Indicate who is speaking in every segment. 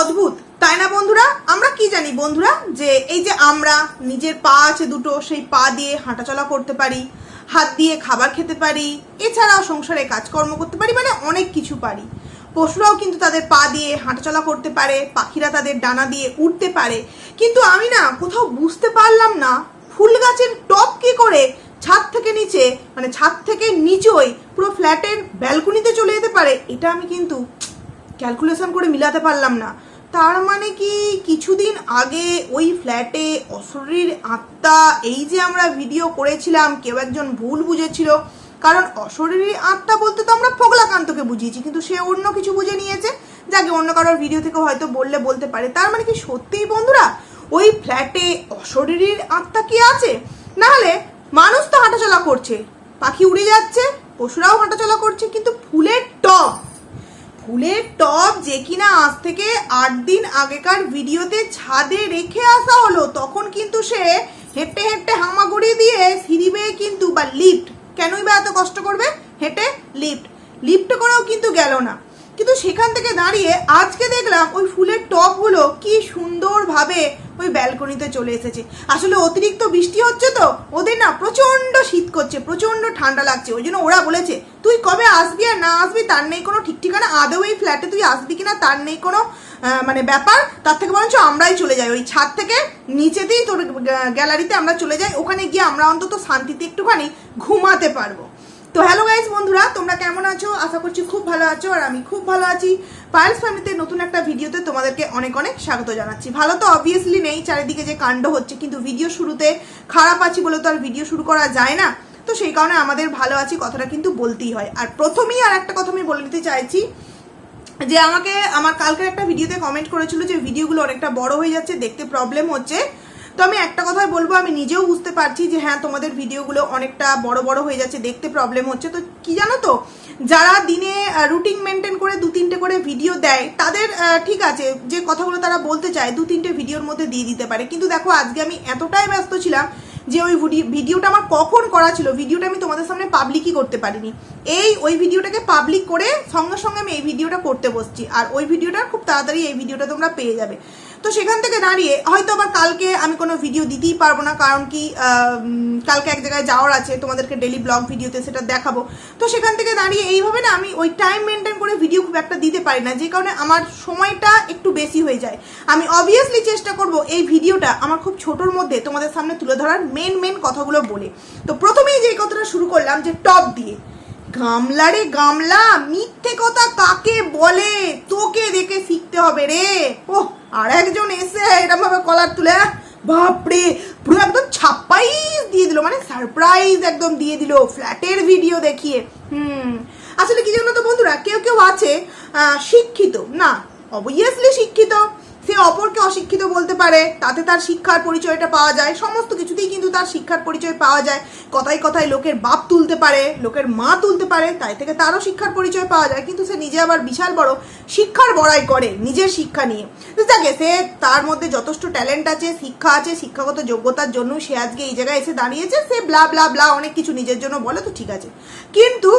Speaker 1: অদ্ভুত। তাই না বন্ধুরা? আমরা কি জানি বন্ধুরা? যে এই যে আমরা, নিজের পা আছে দুটো, সেই পা দিয়ে হাঁটাচলা করতে পারি, হাত দিয়ে খাবার খেতে পারি, এছাড়াও সংসারে কাজকর্ম করতে পারি মানে অনেক কিছু পারি। পশুরাও কিন্তু তাদের পা দিয়ে হাঁটাচলা করতে পারে, পাখিরা তাদের ডানা দিয়ে উঠতে পারে। কিন্তু আমি না কোথাও বুঝতে পারলাম না, ফুল গাছের টপ কি করে ছাদ থেকে নিচে মানে ছাদ থেকে নিচেই পুরো ফ্ল্যাটের ব্যালকনিতে চলে যেতে পারে, এটা আমি কিন্তু ক্যালকুলেশন করে মিলাতে পারলাম না। তার মানে কি? কিছুদিন আগে ওই ফ্ল্যাটে অশরীর আত্মা, এই যে আমরা ভিডিও করেছিলাম, কেউ একজন ভুল বুঝেছিল। কারণ অশরীরী আত্মা বলতে তো আমরা ফোগলাকান্তকে বুঝিয়েছি, কিন্তু সে অন্য কিছু বুঝে নিয়েছে, যাকে অন্য কারোর ভিডিও থেকে হয়তো বললে বলতে পারে। তার মানে কি সত্যিই বন্ধুরা, ওই ফ্ল্যাটে অশরীরীর আত্মা কি আছে? নাহলে মানুষ তো হাঁটাচলা করছে, পাখি উড়ে যাচ্ছে, পশুরাও হাঁটাচলা করছে, কিন্তু ফুলের টব ফুলের টব যে কিনা আজ থেকে আট দিন আগেকার ভিডিওতে ছাদে রেখে আসা হলো, তখন কিন্তু সে হেঁটে হেঁটে হামাগুড়ি দিয়ে সিঁড়ি বেয়ে কিন্তু বা লিফট কেনই বা এত কষ্ট করবে? হেঁটে লিফট লিফট করেও কিন্তু গেল না। কিন্তু সেখান থেকে দাঁড়িয়ে আজকে দেখলাম ওই ফুলের টবগুলো কি সুন্দরভাবে ওই ব্যালকনিতে চলে এসেছে। আসলে অতিরিক্ত বৃষ্টি হচ্ছে তো, ওদের না প্রচণ্ড শীত করছে, প্রচণ্ড ঠান্ডা লাগছে, ওই জন্য ওরা বলেছে, তুই কবে আসবি আর না আসবি তার নেই কোনো ঠিক ঠিকানা, আদৌ এই ফ্ল্যাটে তুই আসবি কিনা তার নেই কোনো মানে ব্যাপার, তার থেকে বরঞ্চ আমরাই চলে যাই। ওই ছাদ থেকে নিচেতেই তোর গ্যালারিতে আমরা চলে যাই, ওখানে গিয়ে আমরা অন্তত শান্তিতে একটুখানি ঘুমাতে পারব। তো হ্যালো গাইজ বন্ধুরা, তোমরা কেমন আছো? আশা করছি খুব ভালো আছো আর আমি খুব ভালো আছি। পায়েলস ফ্যামিলিতে নতুন একটা ভিডিওতে তোমাদেরকে অনেক অনেক স্বাগত জানাচ্ছি। ভালো তো অবভিয়াসলি নেই, চারিদিকে যে কাণ্ড হচ্ছে, কিন্তু ভিডিও শুরুতে খারাপ আছি বলে তো আর ভিডিও শুরু করা যায় না। তো সেই কারণে আমাদের ভালো আছি কথাটা কিন্তু বলতেই হয়। আর প্রথমেই আর একটা কথা আমি বলে নিতে চাইছি যে আমাকে, আমার কালকের একটা ভিডিওতে কমেন্ট করেছিল যে ভিডিওগুলো অনেকটা বড় হয়ে যাচ্ছে, দেখতে প্রবলেম হচ্ছে। তো আমি একটা কথাই বলব, আমি নিজেও বুঝতে পারছি যে হ্যাঁ তোমাদের ভিডিওগুলো অনেকটা বড় বড় হয়ে যাচ্ছে, দেখতে প্রবলেম হচ্ছে। তো কি জানো তো, যারা দিনে রুটিন মেনটেন করে দু তিনটে করে ভিডিও দেয়, তাদের ঠিক আছে, যে কথাগুলো তারা বলতে চায়, দু তিনটে ভিডিওর মধ্যে দিয়ে দিতে পারে। কিন্তু দেখো, আজকে আমি এতটাই ব্যস্ত ছিলাম যে ওই ভিডি- ভিডিওটা আমার কখন করা ছিল ভিডিওটা আমি তোমাদের সামনে পাবলিকই করতে পারিনি। এই ওই ভিডিওটাকে পাবলিক করে সঙ্গে সঙ্গে আমি এই ভিডিওটা করতে বসছি। আর ওই ভিডিওটা খুব তাড়াতাড়ি এই ভিডিওটা তোমরা পেয়ে যাবে। তো সেখান থেকে দাঁড়িয়ে হয়তো আবার কালকে আমি কোনো ভিডিও দিতেই পারব না, কারণ কি কালকে এক জায়গায় যাওয়ার আছে, তোমাদেরকে ডেলি ব্লগ ভিডিওতে সেটা দেখাবো। তো সেখান থেকে দাঁড়িয়ে এইভাবে না আমি ওই টাইম মেনটেন করে ভিডিও খুব একটা দিতে পারি না, যে কারণে আমার সময়টা একটু বেশি হয়ে যায়। আমি অবভিয়াসলি চেষ্টা করব এই ভিডিওটা আমার খুব ছোটোর মধ্যে তোমাদের সামনে তুলে ধরার মেন মেন কথাগুলো বলে। তো প্রথমেই যে কথাটা শুরু করলাম যে টপ দিয়ে, গামলা রে গামলা, মিথ্যে কথা কাকে বলে? তোকে দেখে শিখতে হবে রে। ও আর একজন এসে এরকম ভাবে কলার তুলে, বাপরে, পুরো একদম ছাপ্পাইজ দিয়ে দিল মানে সারপ্রাইজ একদম দিয়ে দিল ফ্ল্যাটের ভিডিও দেখিয়ে। হুম। আসলে কি জানো তো বন্ধুরা, কেউ কেউ আছে শিক্ষিত, না অবভিয়াসলি শিক্ষিত সে অপরকে অশিক্ষিত বলতে পারে, তাতে তার শিক্ষার পরিচয়টা পাওয়া যায়, সমস্ত কিছুতেই কিন্তু তার শিক্ষার পরিচয় পাওয়া যায়। কথায় কথায় লোকের বাপ তুলতে পারে, লোকের মা তুলতে পারে, তাই থেকে তারও শিক্ষার পরিচয় পাওয়া যায়, কিন্তু সে নিজে আবার বিশাল বড় শিক্ষার বড়াই করে নিজের শিক্ষা নিয়ে। যাকে সে তার মধ্যে যথেষ্ট ট্যালেন্ট আছে, শিক্ষা আছে, শিক্ষাগত যোগ্যতার জন্য সে আজকে এই জায়গায় এসে দাঁড়িয়েছে, সে ব্লা ব্লা ব্লা অনেক কিছু নিজের জন্য বলে, তো ঠিক আছে। কিন্তু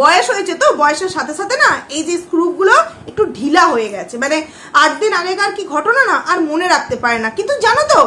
Speaker 1: বয়স হয়েছে তো, বয়সের সাথে সাথে না এই যে স্ক্রুপগুলো একটু ঢিলা হয়ে গেছে। মানে আট দিন আগেকার কি ঘটনা না আর মনে রাখতে পারে না। কিন্তু জানো তো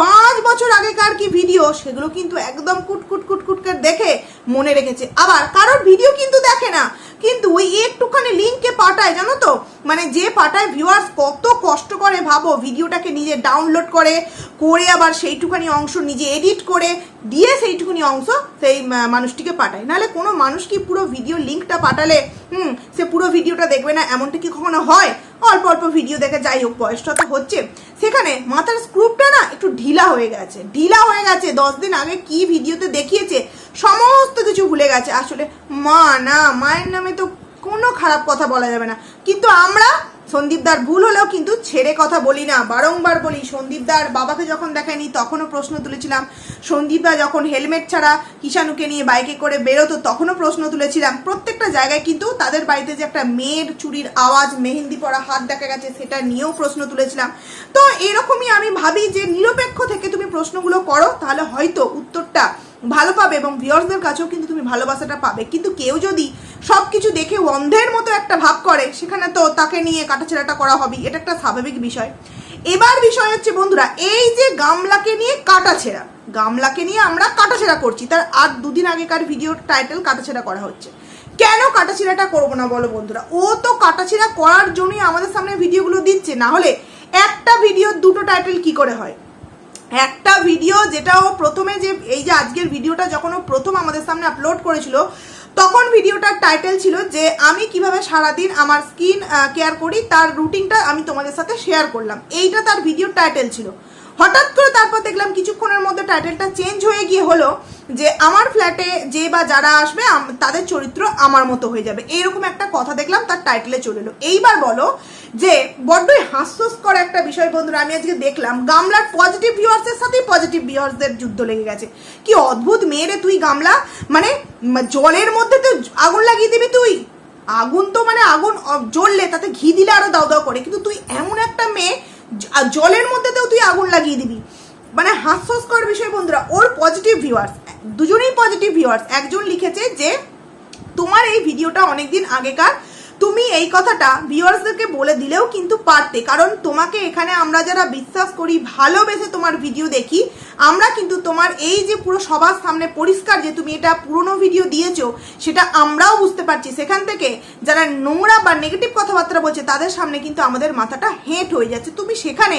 Speaker 1: পাঁচ বছর আগেকার কি ভিডিও, সেগুলো কিন্তু একদম কুটকুট কুটকুট করে দেখে মনে রেখেছে। আবার কারোর ভিডিও কিন্তু দেখে না। কিন্তু ওই একটুখানি লিঙ্কে পাঠায়, জানো তো? মানে যে পাঠায় ভিউয়ার্স কত কষ্ট করে ভাবো ভিডিওটাকে নিজে ডাউনলোড করে করে আবার সেইটুখানি অংশ নিজে এডিট করে, দিয়ে সেইটুকুনি অংশ সেই মানুষটিকে পাঠায়। নাহলে কোনো মানুষ কি পুরো ভিডিও লিঙ্কটা পাঠালে, হুম, সে পুরো ভিডিওটা দেখবে না? এমনটা কি কখনো হয়? অল্প অল্প ভিডিও দেখে যাই হোক, বয়সটা তো হচ্ছে। সেখানে মাথার স্ক্রুপটা না একটু ঢিলা হয়ে গেছে। ঢিলা হয়ে গেছে। দশ দিন আগে কি ভিডিওতে দেখিয়েছে, সমস্ত কিছু ভুলে গেছে। আসলে মা না, মায়ের নামে তো কোনো খারাপ কথা বলা যাবে না। কিন্তু আমরা সন্দীপদার ভুল হলেও কিন্তু ছেড়ে কথা বলি না। বারংবার বলি, সন্দীপদার বাবাকে যখন দেখায়নি, তখনও প্রশ্ন তুলেছিলাম। সন্দীপদা যখন হেলমেট ছাড়া কিষাণুকে নিয়ে বাইকে করে বেরোতো, তখনও প্রশ্ন তুলেছিলাম। প্রত্যেকটা জায়গায় কিন্তু তাদের বাড়িতে যে একটা মেয়ের চুরির আওয়াজ, মেহেন্দি পরা হাত দেখা গেছে, সেটা নিয়েও প্রশ্ন তুলেছিলাম। তো এরকমই আমি ভাবি যে নিরপেক্ষ থেকে তুমি প্রশ্নগুলো করো, তাহলে হয়তো উত্তরটা ভালো পাবে এবং ভিউয়ার্সদের কাছেও কিন্তু তুমি ভালোবাসাটা পাবে। কিন্তু কেউ যদি সব কিছু দেখে অন্ধের মতো একটা ভাব করে, সেখানে তো তাকে নিয়ে কাটাছেড়াটা করা হবে এটা একটা স্বাভাবিক বিষয়। এবার বিষয় হচ্ছে, বন্ধুরা, এই যে গামলাকে নিয়ে কাটাছেড়া, গামলাকে নিয়ে আমরা কাটাছেড়া করছি, তার আর দুদিন আগেকার ভিডিওর টাইটেল কাটাছেড়া করা হচ্ছে। কেন কাটাছিড়াটা করব না বলো বন্ধুরা? ও তো কাটাছিড়া করার জন্যই আমাদের সামনে ভিডিওগুলো দিচ্ছে। না হলে একটা ভিডিও দুটো টাইটেল কি করে হয়? একটা ভিডিও যেটা ও প্রথমে যে, এই যে আজকের ভিডিওটা যখন ও প্রথম আমাদের সামনে আপলোড করেছিল, তখন ভিডিওটার টাইটেল ছিল যে, আমি কীভাবে সারাদিন আমার স্কিন কেয়ার করি, তার রুটিনটা আমি তোমাদের সাথে শেয়ার করলাম। এইটা তার ভিডিওর টাইটেল ছিল। হঠাৎ করে তারপর দেখলাম কিছুক্ষণের মধ্যে টাইটেলটা চেঞ্জ হয়ে গিয়ে হলো যে আমার ফ্ল্যাটে যে বা যারা আসবে তাদের চরিত্র আমার মতো হয়ে যাবে। এইরকম একটা কথা দেখলাম, তার টাইটেলে চলে এলো। এইবার বলো যে, বড্ডই হাস্যস্কর একটা বিষয় বন্ধুরা, আমি আজকে দেখলাম, গামলার পজিটিভ ভিউয়ার্সের সাথেই পজিটিভ ভিউয়ার্সদের যুদ্ধ লেগে গেছে। কি অদ্ভুত মেয়েরে তুই গামলা! মানে জলের মধ্যে তো আগুন লাগিয়ে দিবি তুই। আগুন তো মানে আগুন জ্বললে তাতে ঘি দিলে আরও দাও দাও করে। কিন্তু তুই এমন একটা মেয়ে জলের মধ্যেতেও তুই আগুন লাগিয়ে দিবি। মানে হাস্যস্কর বিষয় বন্ধুরা, ওর পজিটিভ ভিউয়ার্স দুজনেই পজিটিভ ভিউয়ার্স একজন লিখেছে যে, তোমার এই ভিডিওটা অনেকদিন আগেকার তুমি এই কথাটা ভিউয়ার্সদেরকে বলে দিলেও কিন্তু পারতে। কারণ তোমাকে এখানে আমরা যারা বিশ্বাস করি, ভালোবেসে তোমার ভিডিও দেখি, আমরা কিন্তু তোমার এই যে পুরো সবার সামনে পরিষ্কার যে তুমি এটা পুরনো ভিডিও দিয়েছ, সেটা আমরাও বুঝতে পারছি। সেখান থেকে যারা নোংরা বা নেগেটিভ কথাবার্তা বলছে, তাদের সামনে কিন্তু আমাদের মাথাটা হেঁট হয়ে যাচ্ছে। তুমি সেখানে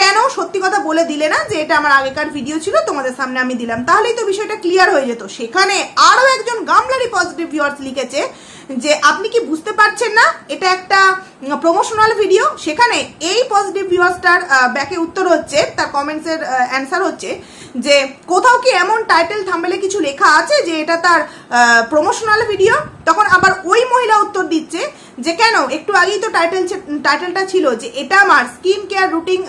Speaker 1: কেন সত্যি কথা বলে দিলে না যে এটা আমার আগেকার ভিডিও ছিল, তোমাদের সামনে আমি দিলাম? তাহলেই তো বিষয়টা ক্লিয়ার হয়ে যেত। সেখানে আরও একজন গামলারি পজিটিভ ভিউয়ার্স লিখেছে যে আপনি কি বুঝতে পারছেন না? এটা একটা প্রমোশনাল ভিডিও সেখানে এই পজিটিভ ভিউয়ার্সটার ব্যাকে উত্তর হচ্ছে, তার কমেন্টসের অ্যান্সার হচ্ছে যে, কোথাও কি এমন টাইটেল থাম্বেলে কিছু লেখা আছে যে এটা তার প্রমোশনাল ভিডিও তখন আবার ওই মহিলা উত্তর দিচ্ছে যে, কেন? একটু আগেই তো টাইটেল টাইটেলটা ছিল যে, এটা আমার স্কিন কেয়ার রুটিন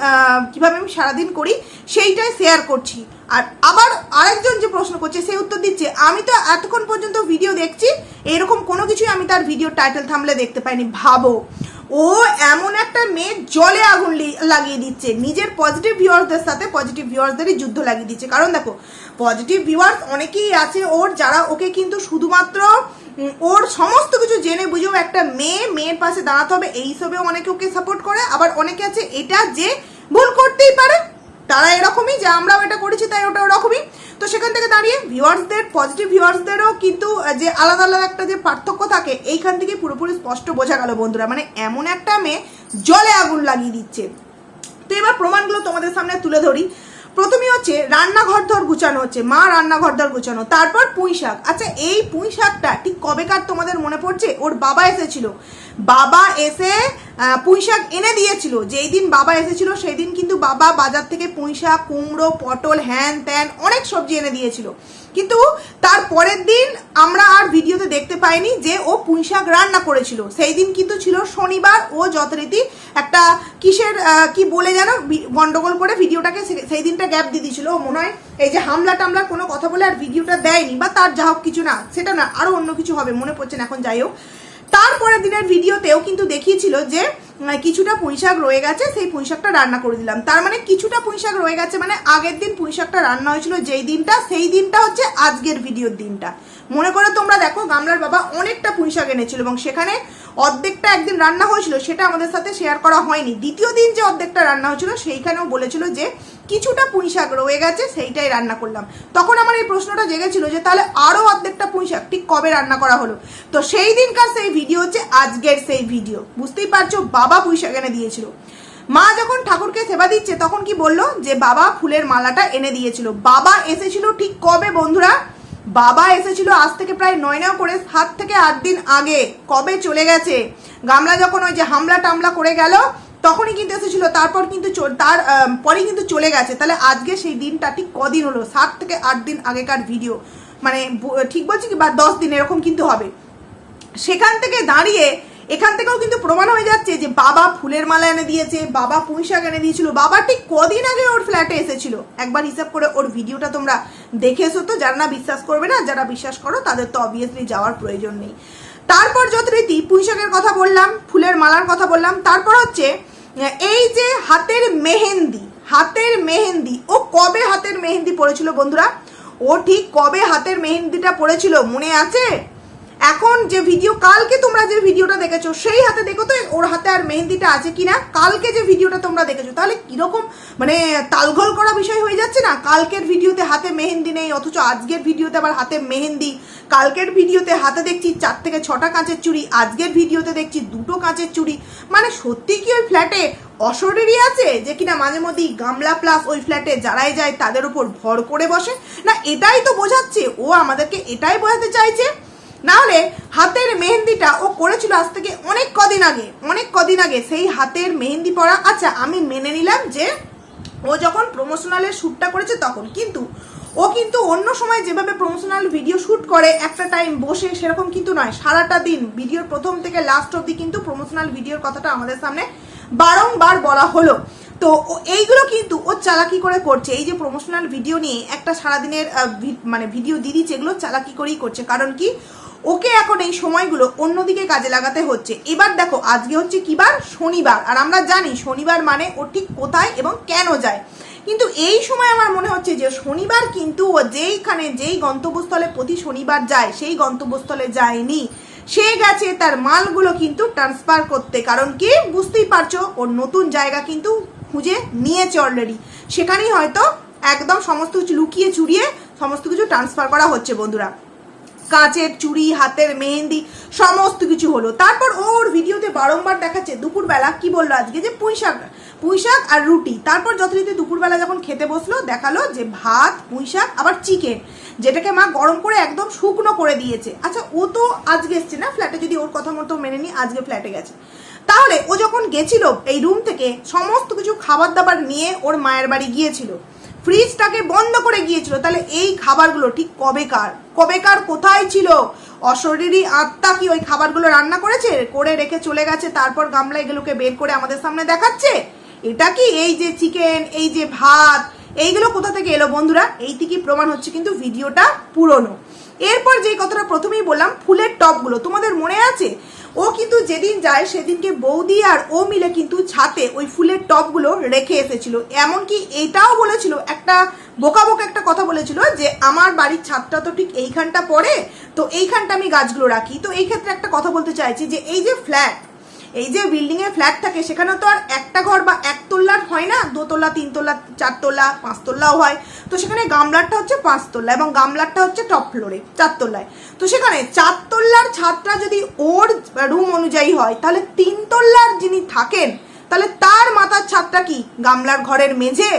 Speaker 1: কীভাবে আমি সারাদিন করি, সেইটাই শেয়ার করছি। আর আবার আরেকজন যে প্রশ্ন করছে, সে উত্তর দিচ্ছে, আমি তো এতক্ষণ পর্যন্ত ভিডিও দেখছি, এরকম কোনো কিছুই আমি তার ভিডিও টাইটেল থামলে দেখতে পাইনি, ভাবো। ও এমন একটা মেয়ে জলে আগুন লাগিয়ে দিচ্ছে, নিজের পজিটিভ ভিউয়ার্সদের সাথে পজিটিভ ভিউয়ার্সদেরই যুদ্ধ লাগিয়ে দিচ্ছে। কারণ দেখো পজিটিভ ভিউয়ার্স অনেকেই আছে ওর, যারা ওকে কিন্তু শুধুমাত্র ওর সমস্ত কিছু জেনে বুঝেও একটা মেয়ে, মেয়ের পাশে দাঁড়াতে হবে, এই হিসেবেও অনেকে ওকে সাপোর্ট করে। আবার অনেকে আছে এটা যে ভুল করতেই পারে তারা এরকমই যে আমরাও এটা করেছি, তাই ওটা ওরকমই। তো সেখান থেকে দাঁড়িয়ে ভিউয়ার্সদের পজিটিভ ভিউয়ার্সদেরও কিন্তু যে আলাদা আলাদা একটা যে পার্থক্য থাকে, এইখান থেকে পুরোপুরি স্পষ্ট বোঝা গেল বন্ধুরা। মানে এমন একটা মেয়ে জলে আগুন লাগিয়ে দিচ্ছে। তো এবার প্রমাণগুলো তোমাদের সামনে তুলে ধরি। প্রথমেই হচ্ছে, রান্নাঘর ধর গুছানো হচ্ছে। মা রান্নাঘর ধর গুছানো। তারপর পুঁই শাক। আচ্ছা এই পুঁই শাকটা ঠিক কবেকার তোমাদের মনে পড়ছে? ওর বাবা এসেছিল। বাবা এসে আহ, পুঁই শাক এনে দিয়েছিল। যেই দিন বাবা এসেছিল সেই দিন কিন্তু বাবা বাজার থেকে পুঁই শাক কুমড়ো পটল হ্যান ত্যান অনেক সবজি এনে দিয়েছিল। কিন্তু তার পরের দিন আমরা আর ভিডিওতে দেখতে পাইনি যে ও পুঁই শাক রান্না করেছিল। সেই দিন কিন্তু ছিল শনিবার ও যথারীতি একটা কিসের কি বলে যেন গন্ডগোল করে ভিডিওটাকে সেই দিনটা গ্যাপ দিয়ে দিয়েছিল। ও মনে হয় এই যে হামলা টামলার কোনো কথা বলে আর ভিডিওটা দেয়নি বা তার যা হোক কিছু না সেটা না আরও অন্য কিছু হবে মনে পড়ছে না। এখন যাই হোক তারপরের দিনের ভিডিওতেও কিন্তু দেখিয়েছিল যে কিছুটা পুঁইশাক রয়ে গেছে, সেই পুঁইশাকটা রান্না করে দিলাম। তার মানে কিছুটা পুঁইশাক রয়ে গেছে মানে আগের দিন পুঁইশাকটা রান্না হয়েছিল যেই দিনটা, সেই দিনটা হচ্ছে আজকের ভিডিওর দিনটা। মনে করে তোমরা দেখো, গামলার বাবা অনেকটা পুঁইশাক এনেছিল এবং সেখানে অর্ধেকটা একদিন রান্না হয়েছিল, সেটা আমাদের সাথে শেয়ার করা হয়নি। দ্বিতীয় দিন যে অর্ধেকটা রান্না হয়েছিল, সেইখানেও বলেছিল যে কিছুটা পুঁইশাক রয়ে গেছে, সেইটাই রান্না করলাম। তখন আমার এই প্রশ্নটা জেগেছিল যে, তাহলে আরও অর্ধেকটা পুঁইশাক ঠিক কবে রান্না করা হলো? তো সেই দিনকার সেই ভিডিও হচ্ছে আজকের সেই ভিডিও বুঝতেই পারছ, বাবা পুঁইশাক এনে দিয়েছিল। মা যখন ঠাকুরকে সেবা দিচ্ছে, তখন কি বলল? যে, বাবা ফুলের মালাটা এনে দিয়েছিল। বাবা এসেছিল ঠিক কবে বন্ধুরা? বাবা এসেছিল আজ থেকে প্রায় নয় নয় করে সাত থেকে আট দিন আগে। কবে চলে গেছে? গামলা যখন ওই যে হামলা টামলা করে গেল তখনই কিন্তু এসেছিল, তারপর কিন্তু তার পরে কিন্তু চলে গেছে। তাহলে আজকে সেই দিনটা ঠিক কদিন হলো? সাত থেকে আট দিন আগেকার ভিডিও মানে ঠিক বলছি কি? বা দশ দিন, এরকম কিন্তু হবে। সেখান থেকে দাঁড়িয়ে এখান থেকেও কিন্তু প্রমাণ হয়ে যাচ্ছে যে বাবা ফুলের মালা এনে দিয়েছে, বাবা পুঁই শাক এনে দিয়েছিল, বাবা ঠিক কদিন আগে ওর ফ্ল্যাটে এসেছিল। একবার হিসাব করে ওর ভিডিওটা তোমরা দেখে এসো তো, যারা না বিশ্বাস করবে না, যারা বিশ্বাস করো, তাদের তো অবভিয়াসলি যাওয়ার প্রয়োজন নেই। তারপর যথারীতি পুঁই শাকের কথা বললাম, ফুলের মালার কথা বললাম। তারপর হচ্ছে এই যে হাতের মেহেন্দি হাতের মেহেন্দি, ও কবে হাতের মেহেন্দি পড়েছিল বন্ধুরা? ও ঠিক কবে হাতের মেহেন্দিটা পড়েছিল, মনে আছে? এখন যে ভিডিও কালকে তোমরা যে ভিডিওটা দেখেছ, সেই হাতে দেখো তো, ওর হাতে আর মেহেন্দিটা আছে কিনা? কালকে যে ভিডিওটা তোমরা দেখেছ, তাহলে কীরকম মানে তালঘল করা বিষয় হয়ে যাচ্ছে না? কালকের ভিডিওতে হাতে মেহেন্দি নেই, অথচ আজকের ভিডিওতে আবার হাতে মেহেন্দি। কালকের ভিডিওতে হাতে দেখছি চার থেকে ছটা কাঁচের চুড়ি, আজকের ভিডিওতে দেখছি দুটো কাঁচের চুড়ি। মানে সত্যি কি ওই ফ্ল্যাটে অশরীরই আছে? যে কিনা মাঝে মধ্যেই গামলা প্লাস ওই ফ্ল্যাটে যারাই যায় তাদের উপর ভর করে বসে? না, এটাই তো বোঝাচ্ছে, ও আমাদেরকে এটাই বোঝাতে চাইছে নাহলে হাতের মেহেন্দিটা ও করেছিল আজ থেকে অনেক কদিন আগে, অনেক কদিন আগে। সেই হাতের মেহেন্দি পরা আচ্ছা আমি মেনে নিলাম যে ও যখন প্রমোশনালের শ্যুটটা করেছে তখন, কিন্তু ও কিন্তু অন্য সময় যেভাবে প্রমোশনাল ভিডিও শ্যুট করে, একটা টাইম বসে সেরকম কিন্তু নয়। সারাটা দিন ভিডিওর প্রথম থেকে লাস্ট অবধি কিন্তু প্রমোশনাল ভিডিওর কথাটা আমাদের সামনে বারংবার বলা হলো। তো এইগুলো কিন্তু ও চালাকি করে করছে। এই যে প্রমোশনাল ভিডিও নিয়ে একটা সারাদিনের মানে ভিডিও দিয়ে দিচ্ছে এগুলো চালাকি করেই করছে। কারণ কি? ওকে এখন এই সময়গুলো অন্যদিকে কাজে লাগাতে হচ্ছে। এবার দেখো, আজকে হচ্ছে কি বার শনিবার। আর আমরা জানি শনিবার মানে ও ঠিক কোথায় এবং কেন যায়। কিন্তু এই সময় আমার মনে হচ্ছে যে শনিবার কিন্তু ও যেইখানে যেই গন্তব্যস্থলে প্রতি শনিবার যায়, সেই গন্তব্যস্থলে যায়নি। সে গেছে তার মালগুলো কিন্তু ট্রান্সফার করতে। কারণ কি? বুঝতেই পারছ ওর নতুন জায়গা কিন্তু খুঁজে নিয়েছে অলরেডি সেখানেই হয়তো একদম সমস্ত কিছু লুকিয়ে চুরিয়ে সমস্ত কিছু ট্রান্সফার করা হচ্ছে বন্ধুরা। কাঁচের চুড়ি, হাতের মেহেন্দি, সমস্ত কিছু হলো। তারপর ওর ভিডিওতে বারংবার দেখাচ্ছে দুপুরবেলা কি বলল আজকে যে পুঁই শাক পুঁই শাক আর রুটি। তারপর যথারীতি দুপুরবেলা যখন খেতে বসল, দেখাল যে ভাত পুঁই শাক আবার চিকেন, যেটাকে মা গরম করে একদম শুকনো করে দিয়েছে। আচ্ছা ও তো আজকে এসছে না ফ্ল্যাটে? যদি ওর কথা মতো মেনে নি, আজকে ফ্ল্যাটে গেছে। তাহলে ও যখন গেছিল এই রুম থেকে, সমস্ত কিছু খাবার দাবার নিয়ে ওর মায়ের বাড়ি গিয়েছিল। ফ্রিজটাকে বন্ধ করে গিয়েছিল। তাহলে এই খাবারগুলো ঠিক কবেকার? কবেকার কোথায় ছিল? অশরীরী আত্মা কি ওই খাবারগুলো রান্না করেছে? করে রেখে চলে গেছে, তারপর গামলা এগুলোকে বের করে আমাদের সামনে দেখাচ্ছে? এটা কি এই যে চিকেন, এই যে ভাত, এইগুলো কোথা থেকে এলো বন্ধুরা? এই থেকেই প্রমাণ হচ্ছে কিন্তু ভিডিওটা পুরনো। এরপর যে কথাটা প্রথমেই বললাম, ফুলের টপগুলো, তোমাদের মনে আছে? ও কিন্তু যেদিন যায় সেদিনকে বৌদি আর ও মিলে কিন্তু ছাতে ওই ফুলের টপগুলো রেখে এসেছিল। এমনকি এটাও বলেছিল, একটা বোকা বোকা একটা কথা বলেছিল যে আমার বাড়ির ছাদটা তো ঠিক এইখানটা পড়ে, তো এইখানটা আমি গাছগুলো রাখি। তো এই ক্ষেত্রে একটা কথা বলতে চাইছি যে এই যে ফ্ল্যাট এই যে বিল্ডিং এ ফ্ল্যাট থাকে সেখানে তো আর একটা ঘর বা একতলার হয় না? দোতলা, তিনতলা, চারতলা, পাঁচতলাও হয়। তো সেখানে গামলারটা হচ্ছে পাঁচতলা এবং গামলারটা হচ্ছে টপ ফ্লোরে চারতলায়। তো সেখানে চারতলার ছাদটা যদি ওর রুম অনুযায়ী হয়, তাহলে তিনতলার যিনি থাকেন, তাহলে তার মাথার ছাদটা কি? গামলার ঘরের মেঝে?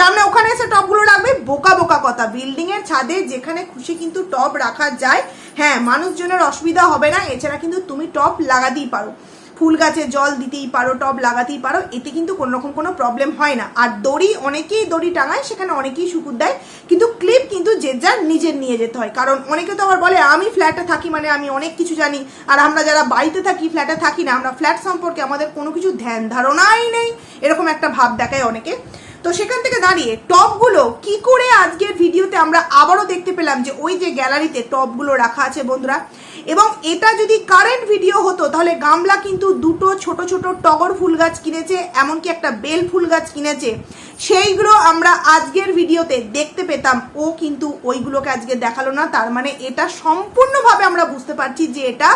Speaker 1: তার ওখানে এসে টপগুলো রাখবে। বোকা বোকা কথা। বিল্ডিং এর ছাদে যেখানে খুশি কিন্তু টপ রাখা যায়। হ্যাঁ মানুষজনের অসুবিধা হবে না। এছাড়া কিন্তু তুমি টপ লাগাতেই পারো। ফুল গাছে জল দিতেই পারো টব লাগাতেই পারো। এতে কিন্তু কোনো রকম কোনো প্রবলেম হয় না। আর দড়ি, অনেকেই দড়ি টাঙায়, সেখানে অনেকেই শুকুর দেয়। কিন্তু ক্লিপ কিন্তু যে যার নিজের নিয়ে যেতে হয়। কারণ অনেকে তো আবার বলে, আমি ফ্ল্যাটে থাকি মানে আমি অনেক কিছু জানি। আর আমরা যারা বাড়িতে থাকি ফ্ল্যাটে থাকি না, আমরা ফ্ল্যাট সম্পর্কে আমাদের কোনো কিছু ধ্যান ধারণাই নেই। এরকম একটা ভাব দেখায় অনেকে। তো সেখান থেকে দাঁড়িয়ে টপগুলো কি করে আজকের ভিডিওতে আমরা আবারও দেখতে পেলাম যে ওই যে গ্যালারিতে টপগুলো রাখা আছে বন্ধুরা। এবং এটা যদি কারেন্ট ভিডিও হতো, তাহলে গামলা কিন্তু দুটো ছোট ছোট টগর ফুল গাছ কিনেছে, এমনকি একটা বেল ফুল গাছ কিনেছে। সেইগুলো আমরা আজকের ভিডিওতে দেখতে পেতাম। ও কিন্তু ওইগুলোকে আজকে দেখাল না, তার মানে এটা সম্পূর্ণভাবে আমরা বুঝতে পারছি যে এটা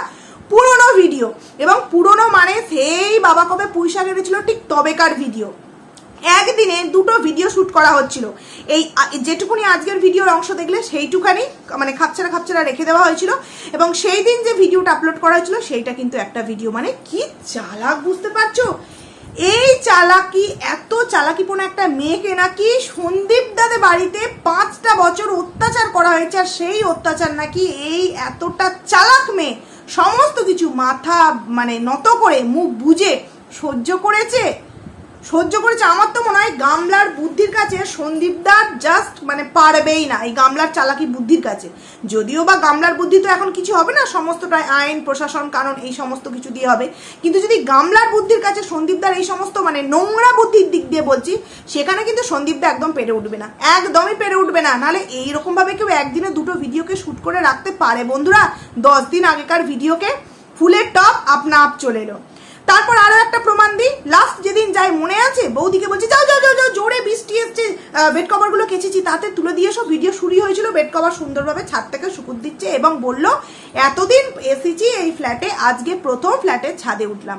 Speaker 1: পুরনো ভিডিও এবং পুরনো মানে সেই বাবা কবে পুঁইশা কেটেছিল ঠিক তবেকার ভিডিও একদিনে দুটো ভিডিও শ্যুট করা হচ্ছিল। এই যেটুকুনি আজকের ভিডিওর অংশ দেখলে সেইটুখানি মানে খাপছাড়া খাপছাড়া রেখে দেওয়া হয়েছিল এবং সেই দিন যে ভিডিওটা আপলোড করা হয়েছিল, সেইটা কিন্তু একটা ভিডিও মানে কি চালাক বুঝতে পারছ? এই চালাকি, এত চালাকিপূর্ণ একটা মেয়েকে নাকি সন্দীপ দাদের বাড়িতে পাঁচটা বছর অত্যাচার করা হয়েছে আর সেই অত্যাচার নাকি এই এতটা চালাক মেয়ে সমস্ত কিছু মাথা মানে নত করে মুখ বুঝে সহ্য করেছে? সহ্য করেছে। আমার তো মনে হয় গামলার বুদ্ধির কাছে সন্দীপদার জাস্ট মানে পারবেই না। এই গামলার চালাকি বুদ্ধির কাছে। যদিও বা গামলার বুদ্ধি তো এখন কিছু হবে না, সমস্তটাই আইন, প্রশাসন কারণ এই সমস্ত কিছু দিয়ে হবে। কিন্তু যদি গামলার বুদ্ধির কাছে সন্দীপদার এই সমস্ত মানে নোংরা বুদ্ধির দিক দিয়ে বলছি, সেখানে কিন্তু সন্দীপদা একদম পেরে উঠবে না। একদমই পেরে উঠবে না। নাহলে এইরকমভাবে কেউ একদিনে দুটো ভিডিওকে শ্যুট করে রাখতে পারে। বন্ধুরা, দশ দিন আগেকার ভিডিওকে ফুলের টপ আপনা আপ চলে এলো। তারপর আরও একটা প্রমাণ দিই। লাস্ট যেদিন যাই মনে আছে, বৌদিকে বলছি, যাও যাও যাও যাও, জোরে বৃষ্টি এসছে। বেড কভারগুলো কেচেছি, তাতে তুলে দিয়ে সব ভিডিও শুরু হয়েছিল। বেড কভার সুন্দরভাবে ছাদ থেকে শুকুর দিচ্ছে এবং বলল, এতদিন এসেছি এই ফ্ল্যাটে আজকে প্রথম ফ্ল্যাটে ছাদে উঠলাম।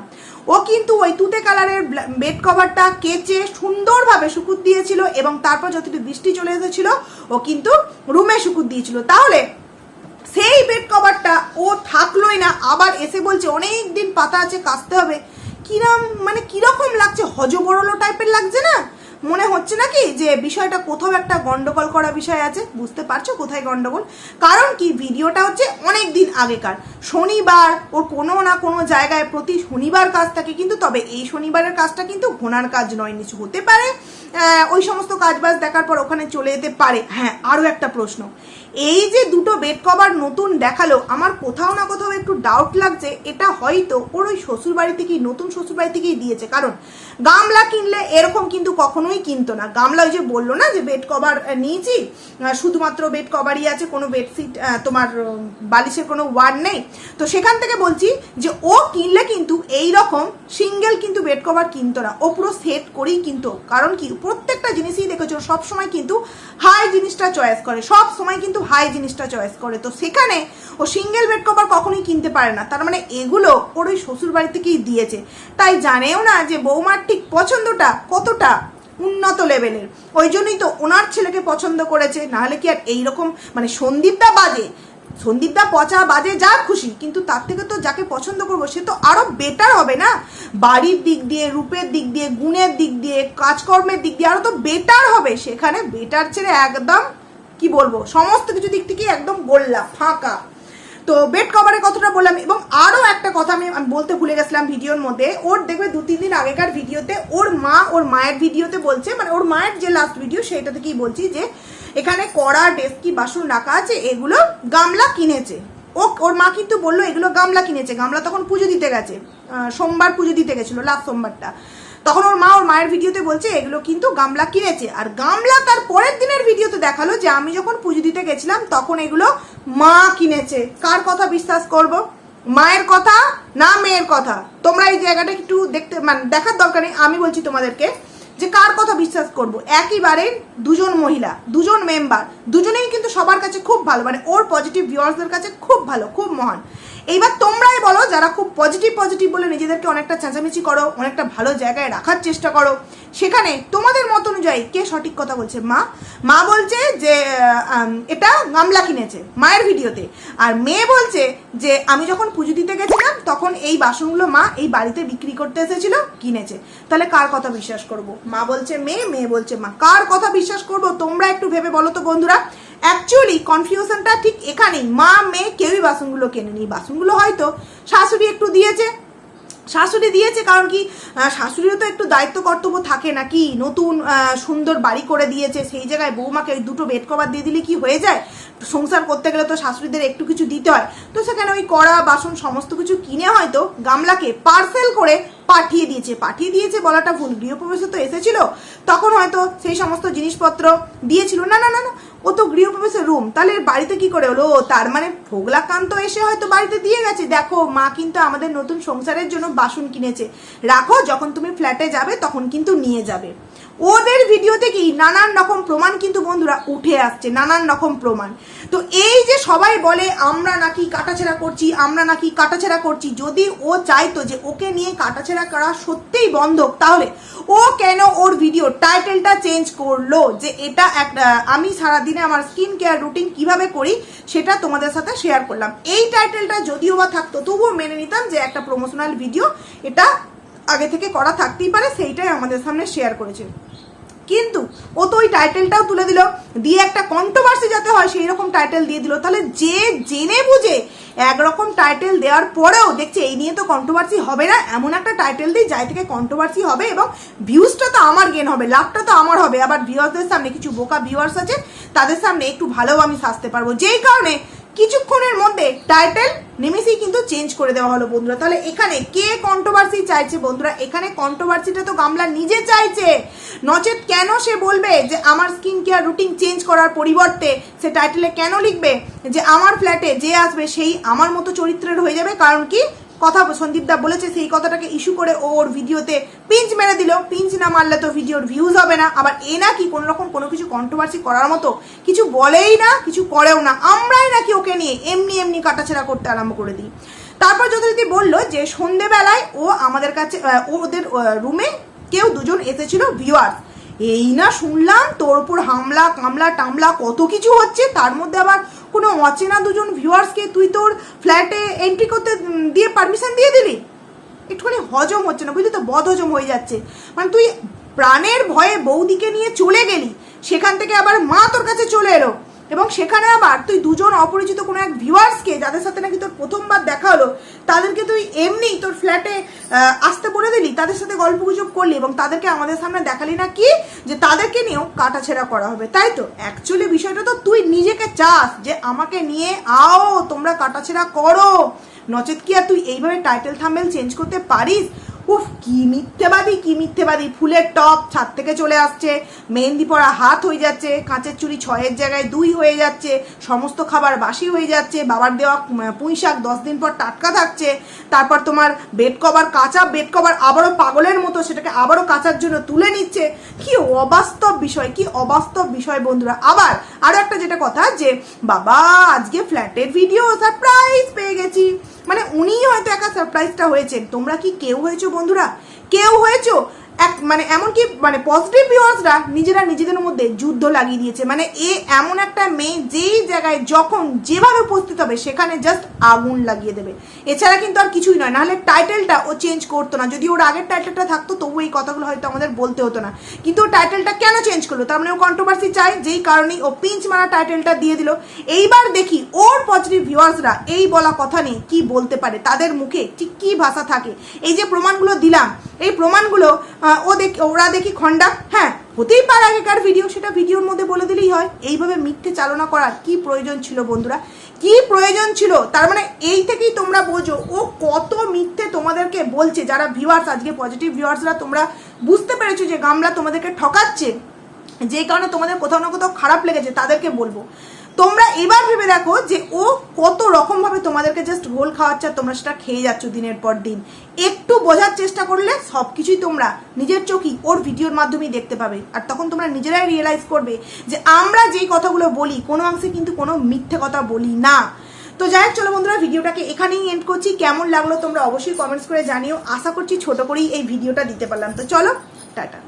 Speaker 1: ও কিন্তু ওই তুতে কালারের বেড কভারটা কেচে সুন্দরভাবে শুকুর দিয়েছিল এবং তারপর যতটুকু বৃষ্টি চলে এসেছিল, ও কিন্তু রুমে শুকুর দিয়েছিল। তাহলে সেই বেড কভারটা ও থাকলোই না। আবার এসে বলছে অনেক দিন পাতা আছে, কাচতে হবে। কিরম মানে কীরকম লাগছে? হজবরলো টাইপের লাগছে না? মনে হচ্ছে নাকি যে বিষয়টা কোথাও একটা গন্ডগোল করা বিষয় আছে? বুঝতে পারছ কোথায় গন্ডগোল? কারণ কি? ভিডিওটা হচ্ছে অনেক দিন আগেকার। শনিবার, ওর কোনো না কোনো জায়গায় প্রতি শনিবার কাজ থাকে, কিন্তু তবে এই শনিবারের কাজটা কিন্তু ঘোনার কাজ নয় নিচু হতে পারে। ওই সমস্ত কাজবাজ দেখার পর ওখানে চলে যেতে পারে। হ্যাঁ আরও একটা প্রশ্ন। এই যে দুটো বেড কভার নতুন দেখাল, আমার কোথাও না কোথাও একটু ডাউট লাগছে, এটা হয়তো ওর ওই শ্বশুর বাড়ি থেকেই, নতুন শ্বশুর বাড়ি থেকেই দিয়েছে। কারণ গামলা কিনলে এরকম কিন্তু কখনোই কিনতো না। গামলা ওই যে বলল না যে বেড কভার নিয়েছি শুধুমাত্র বেড কভারই আছে, কোনো বেডশিট তোমার বালিশের কোনো ওয়ার্ড নেই। তো সেখান থেকে বলছি যে ও কিনলে কিন্তু এই রকম সিঙ্গেল কিন্তু বেড কভার কিনতো না। ও পুরো সেট করেই কিনতো। কারণ কি, প্রত্যেকটা জিনিসই দেখেছ সব সময় কিন্তু হাই জিনিসটা চয়েস করে। সব সময় কিন্তু হাই জিনিসটা চয়েস করে। তো সেখানে ও সিঙ্গেল বেড কভার কখনোই কিনতে পারে না। তার মানে এগুলো ওর ওই শ্বশুর বাড়ি থেকেই দিয়েছে। তাই জানেও না যে বৌমার ঠিক পছন্দটা কতটা উন্নত লেভেলের ওই জন্যই তো ওনার ছেলেকে পছন্দ করেছে। নাহলে কি আর এইরকম মানে সন্দীপদা বাজে। সন্দীপদা পচা বাজে যা খুশি। কিন্তু তার থেকে তো যাকে পছন্দ করব, সে তো আরও বেটার হবে না? বাড়ির দিক দিয়ে, রূপের দিক দিয়ে, গুণের দিক দিয়ে, কাজকর্মের দিক দিয়ে আরও তো বেটার হবে। সেখানে বেটার ছেড়ে একদম কি বলব? সমস্ত কিছু দিক থেকে একদম গোল্লা ফাঁকা। তো বেড কভারের কথাটা বললাম, এবং আরও একটা কথা আমি আমি বলতে ভুলে গেছিলাম ভিডিওর মধ্যে, ওর দেখবে দু, তিন দিন আগেকার ভিডিওতে ওর মা ওর মায়ের ভিডিওতে বলছে মানে ওর মায়ের যে লাস্ট ভিডিও সেটা থেকেই বলছি যে, এখানে কড়া ডেস্কি বাসন রাখা আছে, এগুলো গামলা কিনেছে। ও, ওর মা কিন্তু বলল, এগুলো গামলা কিনেছে। গামলা তখন পুজো দিতে গেছে। সোমবার পুজো দিতে গেছিল লাস্ট সোমবারটা। তখন ওর মা ওর মায়ের ভিডিওতে বলছে, এগুলো কিন্তু গামলা কিনেছে। আর গামলা তার পরের দিনের ভিডিওতে দেখাল যে আমি যখন পুজো দিতে গেছিলাম, তখন এগুলো মা কিনেছে। কার কথা বিশ্বাস করব? মায়ের কথা না মেয়ের কথা? তোমরা এই জায়গাটা একটু দেখতে মানে দেখার দরকার নেই, আমি বলছি তোমাদেরকে যে কার কথা বিশ্বাস করব? একই বাড়ির দুজন মহিলা, দুজন মেম্বার, দুজনেই কিন্তু সবার কাছে খুব ভালো মানে ওর পজিটিভ ভিউয়ার্সদের কাছে খুব ভালো, খুব মহান। এইবার তোমরাই বলো, যারা খুব পজিটিভ পজিটিভ বলে নিজেদেরকে অনেকটা চেঁচামেচি করো, অনেকটা ভালো জায়গায় রাখার চেষ্টা করো, সেখানে তোমাদের মত অনুযায়ী কে সঠিক কথা বলছে? মা। মা বলছে যে এটা গামলা কিনেছে, মায়ের ভিডিওতে। আর মেয়ে বলছে যে, আমি যখন পুজো দিতে গেছিলাম, তখন এই বাসনগুলো মা এই বাড়িতে বিক্রি করতে এসেছিল, কিনেছে। তাহলে কার কথা বিশ্বাস করব? মা বলছে মেয়ে মেয়ে বলছে মা। কার কথা বিশ্বাস করব? তোমরা একটু ভেবে বলো তো বন্ধুরা। অ্যাকচুয়ালি কনফিউশনটা ঠিক এখানেই। মা মেয়ে কেউই বাসনগুলো কেনেনি। বাসনগুলো হয়তো শাশুড়ি একটু দিয়েছে। শাশুড়ি দিয়েছে কারণ কি আহ, শাশুড়িরও তো একটু দায়িত্ব কর্তব্য থাকে নাকি নতুন সুন্দর বাড়ি করে দিয়েছে সেই জায়গায় বৌমাকে ওই দুটো বেড কভার দিয়ে দিলে কি হয়ে যায়? সংসার করতে গেলে তো শাশুড়িদের একটু কিছু দিতে হয়। তো সেখানে ওই কড়া বাসন সমস্ত কিছু কিনে হয়তো গামলাকে পার্সেল করে পাঠিয়ে দিয়েছে। পাঠিয়ে দিয়েছে বলাটা ভুল। গৃহপ্রবেশে তো এসেছিল। তখন হয়তো সেই সমস্ত জিনিসপত্র দিয়েছিল। না না না না। ও তো গৃহপ্রবেশের রুম তাহলে বাড়িতে কি করে হলো? তার মানে ভোগলাকান্ত এসে হয়তো বাড়িতে দিয়ে গেছে। দেখো, মা কিন্তু আমাদের নতুন সংসারের জন্য বাসন কিনেছে। রাখো, যখন তুমি ফ্ল্যাটে যাবে, তখন কিন্তু নিয়ে যাবে। ওদের ভিডিও থেকেই নানান রকম প্রমাণ কিন্তু বন্ধুরা উঠে আসছে, নানান রকম প্রমাণ। তো এই যে সবাই বলে, আমরা নাকি কাটাছেড়া করছি, আমরা নাকি কাটাছেড়া করছি। যদি ও চাইতো যে ওকে নিয়ে কাটাছেড়া করা সত্যিই বন্ধ তাহলে ও কেন ওর ভিডিও টাইটেলটা চেঞ্জ করল? যে এটা একটা আমি সারাদিনে আমার স্কিন কেয়ার রুটিন কীভাবে করি, সেটা তোমাদের সাথে শেয়ার করলাম। এই টাইটেলটা যদিও বা থাকতো, তবুও মেনে নিতাম যে একটা প্রমোশনাল ভিডিও এটা আগে থেকে করা থাকতেই পারে, সেইটাই আমাদের সামনে শেয়ার করেছে। কিন্তু ও তো ওই টাইটেলটাও তুলে দিল, দিয়ে একটা কন্ট্রোভার্সি যাতে হয়, সেই রকম টাইটেল দিয়ে দিল। তাহলে যে জেনে বুঝে একরকম টাইটেল দেওয়ার পরেও দেখছে, এই নিয়ে তো কন্ট্রোভার্সি হবে না, এমন একটা টাইটেল দিই যাই থেকে কন্ট্রোভার্সি হবে এবং ভিউজটা তো আমার গেন হবে, লাভটা তো আমার হবে। আবার ভিউয়ার্সদের সামনে কিছু বোকা ভিউয়ার্স আছে, তাদের সামনে একটু ভালো আমি সাজতে পারব। যেই কারণে কিছুক্ষণের মধ্যে টাইটেল নেমেসেই কিন্তু চেঞ্জ করে দেওয়া হলো বন্ধুরা। তাহলে এখানে কে কন্ট্রোভার্সি চাইছে বন্ধুরা? এখানে কন্ট্রোভার্সিটা তো গামলা নিজে চাইছে। নচেত কেন সে বলবে যে আমার স্কিন কেয়ার রুটিন চেঞ্জ করার পরিবর্তে সে টাইটেলে কেন লিখবে? যে আমার ফ্ল্যাটে যে আসবে সেই আমার মতো চরিত্রের হয়ে যাবে। কারণ কি? কথা সন্দীপ দা বলেছে, সেই কথাটাকে ইস্যু করে ওর ভিডিওতে পিঞ্চ মেরে দিল। পিঞ্চ না মারলে তো ভিডিওর ভিউজ হবে না। আবার এ নাকি কোনো রকম কোনো কিছু কন্ট্রোভার্সি করার মতো কিছু বলেই না, কিছু করেও না। আমরাই নাকি ওকে নিয়ে এমনি এমনি কাটাছেড়া করতে আরম্ভ করে দিই। তারপর যথারীতি বলল যে, সন্ধেবেলায় ও আমাদের কাছে ওদের রুমে কেউ দুজন এসেছিল ভিউয়ার্স এই না শুনলাম তোর উপর হামলা, কামলা, টামলা, কত কিছু হচ্ছে, তার মধ্যে আবার কোনো অচেনা দুজন ভিউয়ার্সকে তুই তোর ফ্ল্যাটে এন্ট্রি করতে দিয়ে পারমিশন দিয়ে দিলি? একটুখানি হজম হচ্ছে না, বুঝলি তো? বদ হজম হয়ে যাচ্ছে। মানে তুই প্রাণের ভয়ে বৌদিকে নিয়ে চলে গেলি, সেখান থেকে আবার মা তোর কাছে চলে এলো। এবং সেখানে আবার তুই দুজন অপরিচিত কোনো এক ভিউয়ার্সকে যাদের সাথে নাকি তোর প্রথমবার দেখা হলো, তাদেরকে তুই এমনি তোর ফ্ল্যাটে আসতে বলে দিলি, তাদের সাথে গল্প গুজব করলি এবং তাদেরকে আমাদের সামনে দেখালি না কি? যে তাদেরকে নিয়েও কাটাছেড়া করা হবে, তাই তো? অ্যাকচুয়ালি বিষয়টা তো তুই নিজেকে চাস যে আমাকে নিয়ে আও, তোমরা কাটাছেড়া করো। নচেত কি আর তুই এইভাবে টাইটেল থাম্বেল চেঞ্জ করতে পারিস? উফ, কি মিথ্যেবাদী কি মিথ্যেবাদী। ফুলের টপ ছাদ থেকে চলে আসছে, মেহেন্দি পরা হাত হয়ে যাচ্ছে, কাঁচের চুড়ি ছয়ের জায়গায় দুই হয়ে যাচ্ছে, সমস্ত খাবার বাসি হয়ে যাচ্ছে, বাবার দেওয়া পুঁই শাক দশ দিন পর টাটকা থাকছে, তারপর তোমার বেড কভার, কাঁচা বেড কভার আবারও পাগলের মতো সেটাকে আবারও কাচার জন্য তুলে নিচ্ছে। কি অবাস্তব বিষয়, কি অবাস্তব বিষয় বন্ধুরা। আবার আরও একটা যেটা কথা যে, বাবা, আজকে ফ্ল্যাটের ভিডিও সারপ্রাইজ পেয়ে গেছি। মানে উনিই হয়তো একা সারপ্রাইজটা হয়েছেন। তোমরা কি কেউ হয়েছো বন্ধুরা? কেউ হয়েছো? এক মানে এমনকি মানে পজিটিভ ভিউয়ার্সরা নিজেরা নিজেদের মধ্যে যুদ্ধ লাগিয়ে দিয়েছে। মানে এ এমন একটা মেয়ে যেই জায়গায় যখন যেভাবে উপস্থিত হবে, সেখানে জাস্ট আগুন লাগিয়ে দেবে। এছাড়া কিন্তু আর কিছুই নয়। নাহলে টাইটেলটা ও চেঞ্জ করতো না। যদি ওর আগের টাইটেলটা থাকতো তবু এই কথাগুলো হয়তো আমাদের বলতে হতো না। কিন্তু ও টাইটেলটা কেন চেঞ্জ করল? তার মানে ও কন্ট্রোভার্সি চায় যেই কারণেই ও পিঞ্চ মারা টাইটেলটা দিয়ে দিল। এইবার দেখি ওর পজিটিভ ভিউয়ার্সরা এই বলা কথা নিয়ে কি বলতে পারে? তাদের মুখে ঠিক কী ভাষা থাকে? এই যে প্রমাণগুলো দিলাম, এই প্রমাণগুলো ও দেখ, ওরা দেখি খন্ডা হ্যাঁ হতেই পারে আগেকার ভিডিও সেটা ভিডিওর মধ্যে বলে দিলেই হয়। এইভাবে মিথ্যে চালনা করার কি প্রয়োজন ছিল বন্ধুরা? কি প্রয়োজন ছিল? তার মানে এই থেকেই তোমরা বোঝো, ও কত মিথ্যে তোমাদেরকে বলছে, যারা ভিউয়ার্স আজকে পজিটিভ ভিউয়ার্সরা তোমরা বুঝতে পেরেছ যে গামলা তোমাদেরকে ঠকাচ্ছে। যে কারণে তোমাদের কোথাও না কোথাও খারাপ লেগেছে, তাদেরকে বলব। তোমরা এবার ভেবে দেখো যে ও কত রকম ভাবে তোমাদেরকে জাস্ট গোল খাওয়াচ্ছে তোমরা সেটা খেয়ে যাচ্ছ দিনের পর দিন। একটু বোঝার চেষ্টা করলে সব কিছুই তোমরা নিজের চোখই ওর ভিডিওর মাধ্যমেই দেখতে পাবে। আর তখন তোমরা নিজেরাই রিয়েলাইজ করবে যে আমরা যেই কথাগুলো বলি, কোনো অংশে কিন্তু কোনো মিথ্যে কথা বলি না। তো যাই হোক, চলো বন্ধুরা, ভিডিওটাকে এখানেই এন্ড করছি। কেমন লাগল তোমরা অবশ্যই কমেন্টস করে জানিও। আশা করছি ছোট করেই এই ভিডিওটা দিতে পারলাম। তো চলো, টাটা।